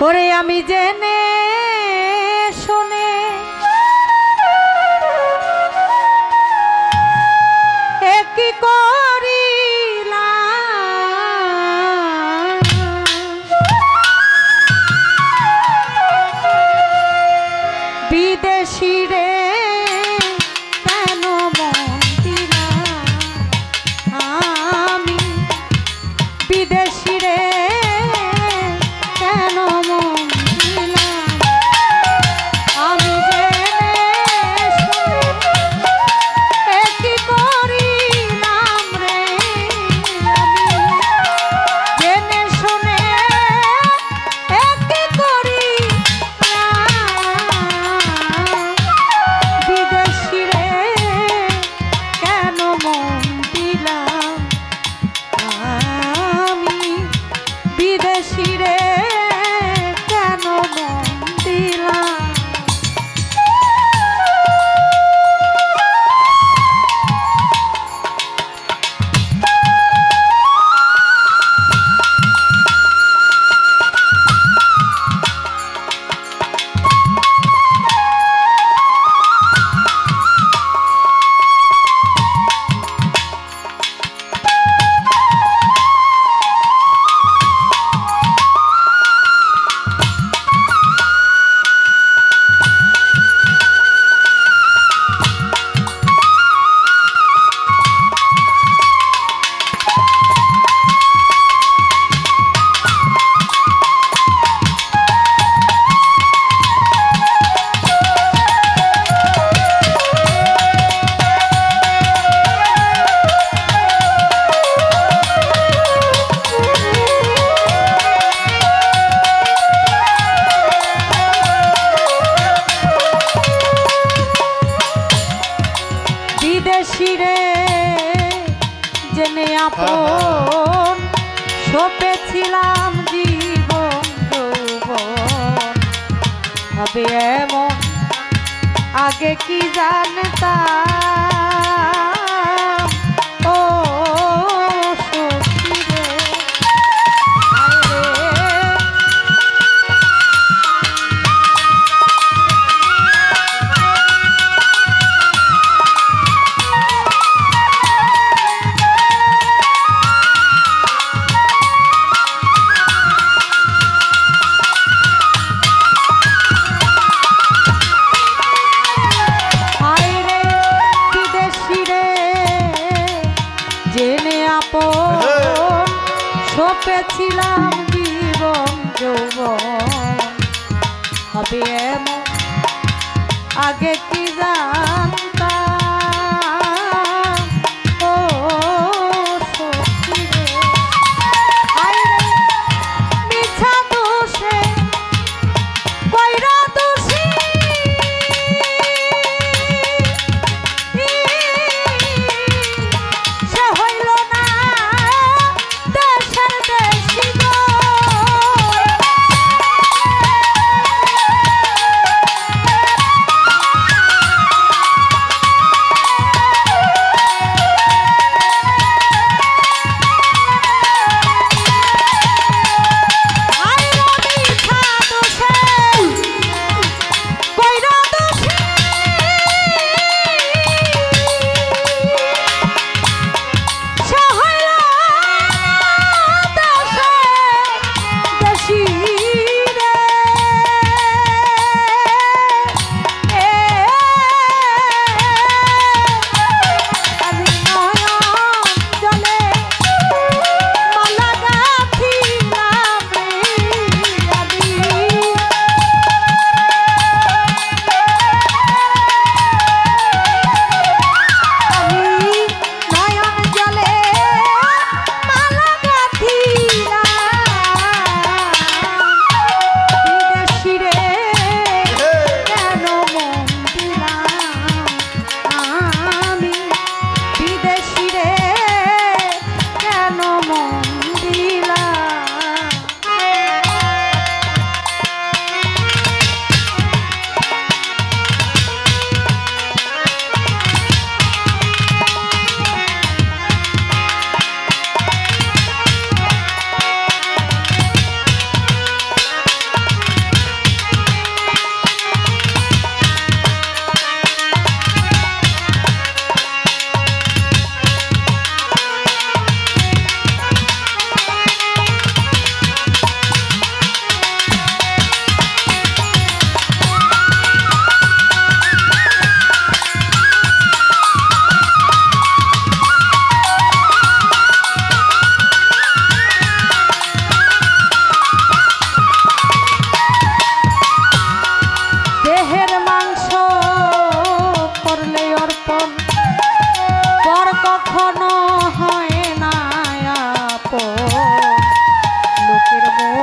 ওরে আমি জেনে আপন সপেছিলাম জীবন যৌবন। হবে এমন আগে কি জানতাম? পেছিলাম জীবন যৌবন। হবে এমন আগে কি যা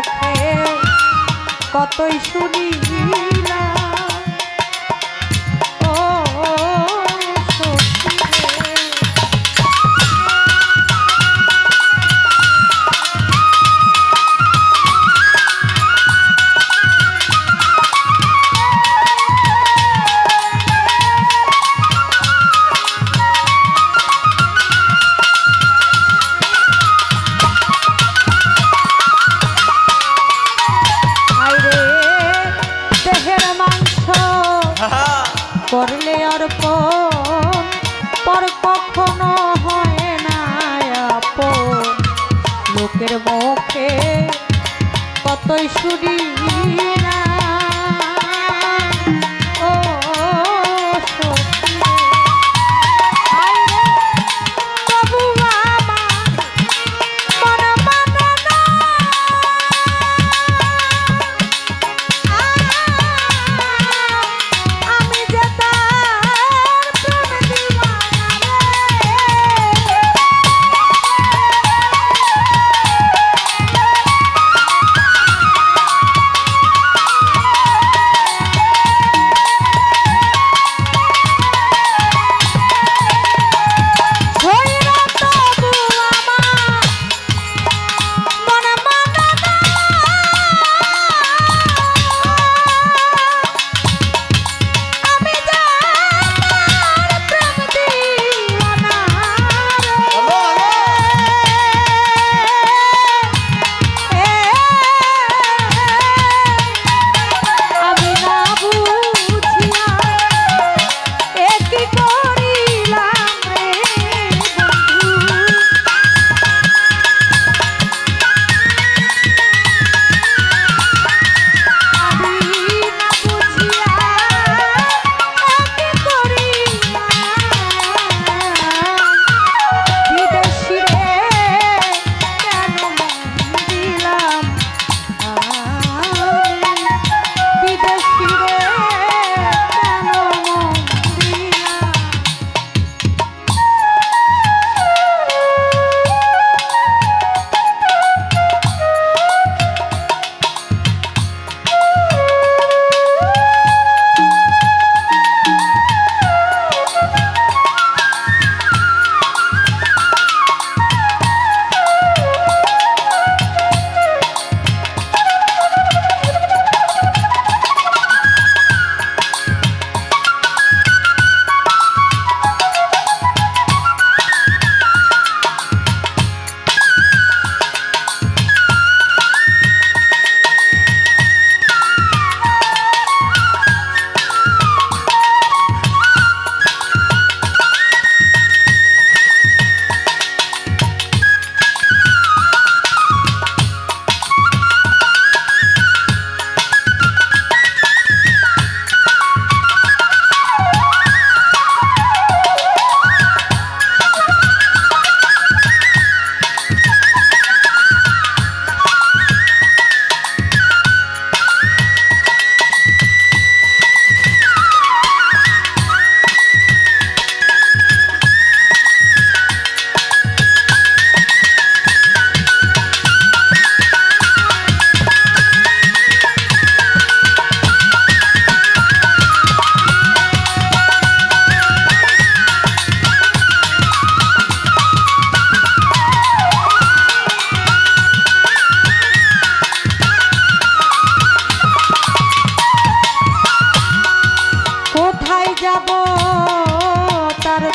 মুখে কতই শুনি না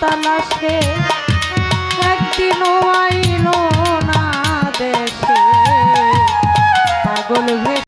তালাশে একদিনও আইনো না দেশে পাগল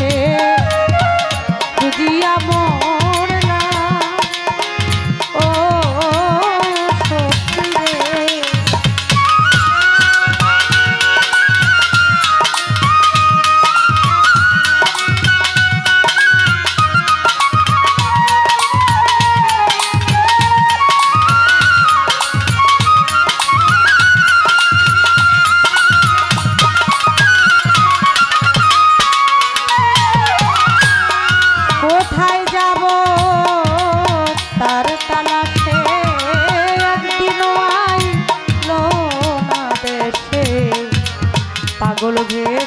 পাগল ঘে